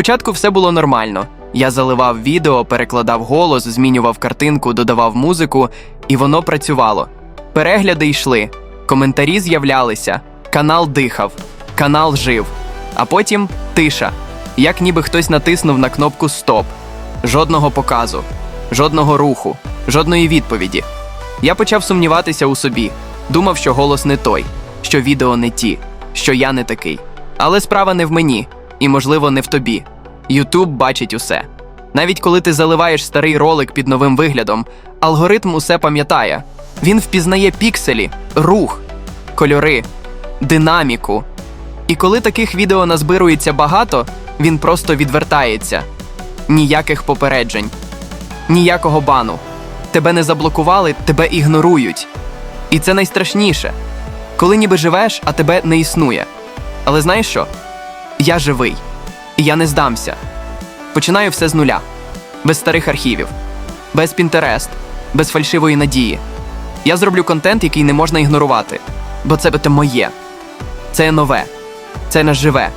Спочатку все було нормально. Я заливав відео, перекладав голос, змінював картинку, додавав музику, і воно працювало. Перегляди йшли, коментарі з'являлися, канал дихав, канал жив. А потім тиша. Як ніби хтось натиснув на кнопку Стоп. Жодного показу, жодного руху, жодної відповіді. Я почав сумніватися у собі, думав, що голос не той, що відео не ті, що я не такий. Але справа не в мені, і, можливо, не в тобі. Ютуб бачить усе. Навіть коли ти заливаєш старий ролик під новим виглядом, алгоритм усе пам'ятає. Він впізнає пікселі, рух, кольори, динаміку. І коли таких відео назбирується багато, він просто відвертається. Ніяких попереджень, ніякого бану. Тебе не заблокували, тебе ігнорують. І це найстрашніше. Коли ніби живеш, а тебе не існує. Але знаєш що? Я живий, і я не здамся. Починаю все з нуля, без старих архівів, без Пінтерест, без фальшивої надії. Я зроблю контент, який не можна ігнорувати, бо це буде моє. Це нове, це наживе.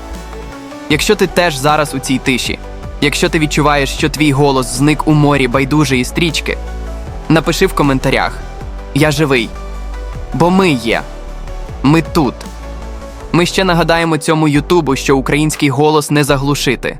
Якщо ти теж зараз у цій тиші, якщо ти відчуваєш, що твій голос зник у морі байдужої стрічки, напиши в коментарях: Я живий, бо ми є. Ми тут. Ми ще нагадаємо цьому Ютубу, що український голос не заглушити.